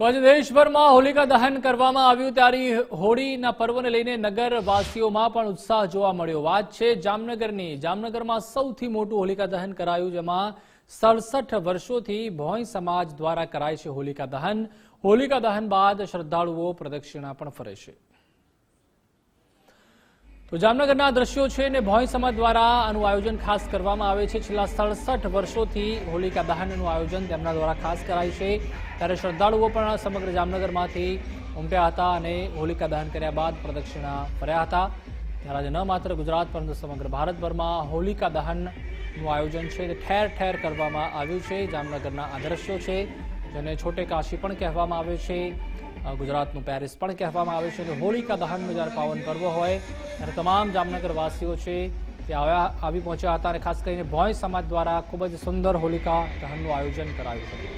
તો આજે દેશભરમાં હોલિકા દહન કરવામાં આવ્યું ત્યારે હોળીના પર્વને લઈને નગરવાસીઓમાં પણ ઉત્સાહ જોવા મળ્યો. વાત છે જામનગરની. જામનગરમાં સૌથી મોટું હોલિકા દહન કરાયું, જેમાં સડસઠ વર્ષોથી ભોંય સમાજ દ્વારા કરાય છે હોલિકા દહન. હોલિકા દહન બાદ શ્રદ્ધાળુઓ પ્રદક્ષિણા પણ ફરે છે. તો જામનગરના દ્રશ્યો છે ને ભોંય સમાજ દ્વારા આનું આયોજન ખાસ કરવામાં આવે છે. છેલ્લા સડસઠ વર્ષોથી હોલિકા દહનનું આયોજન તેમના દ્વારા ખાસ કરાય છે. ત્યારે શ્રદ્ધાળુઓ પણ સમગ્ર જામનગરમાંથી ઉમટ્યા હતા અને હોલિકા દહન કર્યા બાદ પ્રદક્ષિણા ફર્યા હતા. ત્યારે આજે ન માત્ર ગુજરાત, પરંતુ સમગ્ર ભારતભરમાં હોલિકા દહનનું આયોજન છે તે ઠેર ઠેર કરવામાં આવ્યું છે. જામનગરના આ દ્રશ્યો છે, જેને છોટે કાશી પણ કહેવામાં આવે છે. ગુજરાતનું પેરિસ પણ કહેવામાં આવે છે કે હોલિકા દહનનો જ્યારે પાવન પર્વ હોય, ત્યારે તમામ જામનગરવાસીઓ છે તે આવ્યા, આવી પહોંચ્યા હતા અને ખાસ કરીને ભોય સમાજ દ્વારા ખૂબ જ સુંદર હોલિકા દહનનું આયોજન કરાયું હતું.